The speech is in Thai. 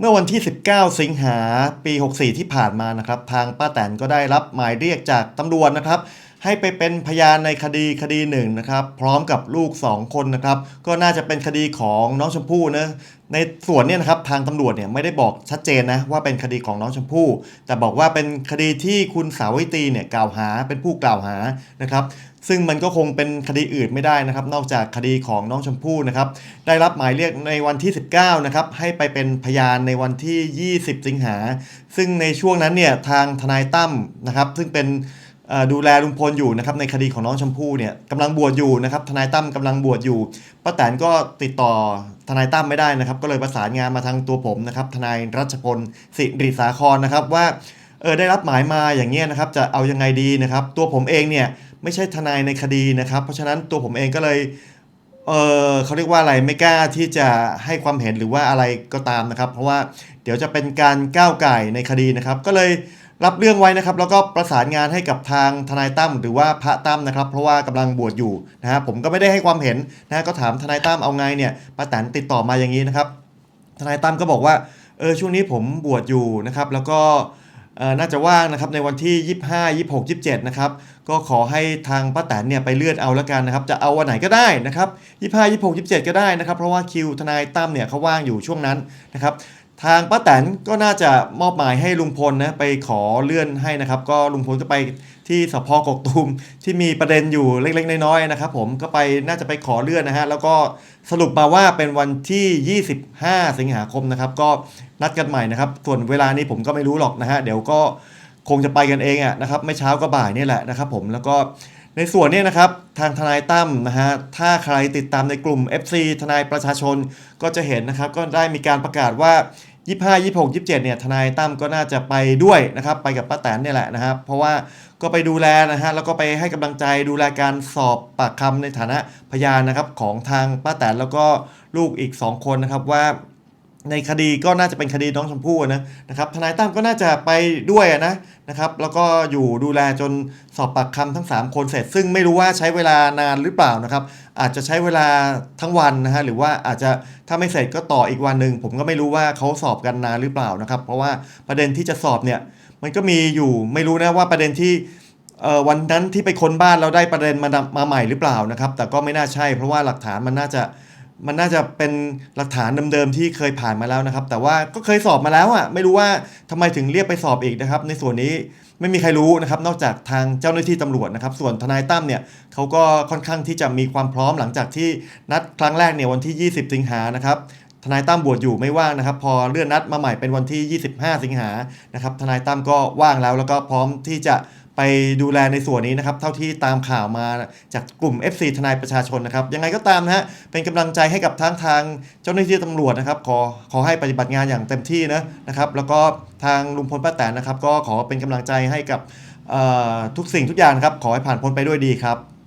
เมื่อวันที่ 19 สิงหาปี 64 ที่ผ่านมานะครับ ทางป้าแตนก็ได้รับหมายเรียกจากตำรวจนะครับ ให้ไปเป็นพยานในคดีคดีหนึ่งนะครับ พร้อมกับลูก 2 คนนะครับ ก็น่าจะเป็นคดีของน้องชมพู่นะในส่วนเนี่ยนะครับทางตำรวจเนี่ยไม่ได้บอกชัดเจนนะว่าเป็นคดีของน้องชมพู่ แต่บอกว่าเป็นคดีที่คุณสาวิตรีเนี่ยกล่าวหาเป็นผู้กล่าวหานะครับ ซึ่งมันก็คงเป็นคดีอื่นไม่ได้นะครับ นอกจากคดีของน้องชมพู่นะครับได้รับหมายเรียกในวันที่ 19นะครับให้ไปเป็นพยานในวันที่ 20 สิงหา ซึ่งในช่วงนั้นเนี่ยทางทนายตั้มนะครับ ซึ่งเป็น ดูแลลุงพลอยู่นะครับในคดีของน้องชมพู่เนี่ยกำลังบวชอยู่นะครับทนายตั้มกำลังบวชอยู่ป้าแตนก็ติดต่อทนายตั้มไม่ได้นะครับ ก็เลยประสานงานมาทางตัวผมนะครับทนายรัชพลสิริสาครนะครับว่าเออได้รับหมายมาอย่างเงี้ยนะครับจะเอายังไงดีนะครับ ตัวผมเองเนี่ยไม่ใช่ทนายในคดีนะครับ เพราะฉะนั้นตัวผมเองก็เลยเออเขาเรียกว่าอะไรไม่กล้าที่จะให้ความเห็นหรือว่าอะไรก็ตามนะครับ เพราะว่าเดี๋ยวจะเป็นการก้าวไก่ในคดีนะครับ ก็เลย รับเรื่องไว้นะครับ แล้วก็ประสานงานให้กับทางทนายตั้มหรือว่าพระตั้มนะครับ เพราะว่ากำลังบวชอยู่นะฮะผมก็ไม่ได้ให้ความเห็นนะก็ถามทนายตั้มเอาไงเนี่ยป้าแตนติดต่อมาอย่างนี้นะครับทนายตั้มก็บอกว่าเออช่วงนี้ผมบวชอยู่นะครับ แล้วก็เออน่าจะว่างนะครับในวันที่ 25 26 27 นะครับ ก็ขอให้ทางป้าแตนเนี่ยไปเลื่อนเอาแล้วกันนะครับ จะเอาวันไหนก็ได้นะครับ 25 26 27 ก็ได้นะครับ เพราะว่าคิวทนายตั้มเนี่ยเขาว่างอยู่ช่วงนั้นนะครับ ทางป้าแตนก็น่าจะมอบหมายให้ลุงพลนะไปขอเลื่อนให้นะครับ ก็ลุงพลก็ไปที่สพกกตูมที่มีประเด็นอยู่เล็กๆน้อยๆนะครับ ผมก็ไปน่าจะไปขอเลื่อนนะฮะแล้วก็สรุปมาว่าเป็นวันที่ 25 สิงหาคมนะครับ ก็นัดกันใหม่นะครับ ส่วนเวลานี้ผมก็ไม่รู้หรอกนะฮะเดี๋ยวก็คงจะไปกันเองอะนะครับไม่เช้าก็บ่ายนี่แหละนะครับผมแล้วก็ในส่วนนี้นะครับทางทนายตั้มนะฮะถ้าใครติดตามในกลุ่ม FC ทนายประชาชนก็จะเห็นนะครับ ก็ได้มีการประกาศว่า 25 26 27เนี่ยทนายตั้มก็น่าจะไปด้วยนะครับไปกับป้าแตนเนี่ยแหละนะครับ เพราะว่าก็ไปดูแลนะฮะแล้วก็ไปให้กำลังใจดูแลการสอบปากคำในฐานะพยานนะครับของทางป้าแตนแล้วก็ลูกอีก 2 คนนะครับว่า ในคดีก็น่าจะเป็นคดีน้องชมพู่นะนะครับทนายตั้มก็น่าจะไปด้วยนะนะครับแล้วก็อยู่ดูแลจนสอบปากคำทั้ง 3 คนเสร็จ ซึ่งไม่รู้ว่าใช้เวลานานหรือเปล่านะครับ อาจจะใช้เวลาทั้งวันนะฮะหรือว่าอาจจะถ้าไม่เสร็จก็ต่ออีกวันหนึ่งผมก็ไม่รู้ว่าเขาสอบกันนานหรือเปล่านะครับ เพราะว่าประเด็นที่จะสอบเนี่ยมันก็มีอยู่ไม่รู้นะว่าประเด็นที่เอ่อวันนั้นที่ไปค้นบ้านเราได้ประเด็นมามาใหม่หรือเปล่านะครับ แต่ก็ไม่น่าใช่เพราะว่าหลักฐานมันน่าจะ มันน่าจะเป็นหลักฐานเดิมๆที่เคยผ่านมาแล้วนะครับ แต่ว่าก็เคยสอบมาแล้วอะไม่รู้ว่าทำไมถึงเรียกไปสอบอีกนะครับ ในส่วนนี้ไม่มีใครรู้นะครับ นอกจากทางเจ้าหน้าที่ตำรวจนะครับ ส่วนทนายตั้มเนี่ยเขาก็ค่อนข้างที่จะมีความพร้อมหลังจากที่นัดครั้งแรกเนี่ยวันที่ 20 สิงหานะครับทนายตั้มบวชอยู่ไม่ว่างนะครับ พอเลื่อนนัดมาใหม่เป็นวันที่ 25 สิงหานะครับทนายตั้มก็ว่างแล้วแล้วก็พร้อมที่จะ ไปดูแลในส่วนนี้นะครับ เท่าที่ตามข่าวมาจากกลุ่ม FC ทนายประชาชนนะครับ ยังไงก็ตามนะฮะ เป็นกำลังใจให้กับทั้งทางเจ้าหน้าที่ตำรวจนะครับ ขอขอให้ปฏิบัติงานอย่างเต็มที่นะนะครับ แล้วก็ทางลุงพลป้าแตนนะครับ ก็ขอเป็นกำลังใจให้กับทุกสิ่งทุกอย่างนะครับ ขอให้ผ่านพ้นไปด้วยดีครับ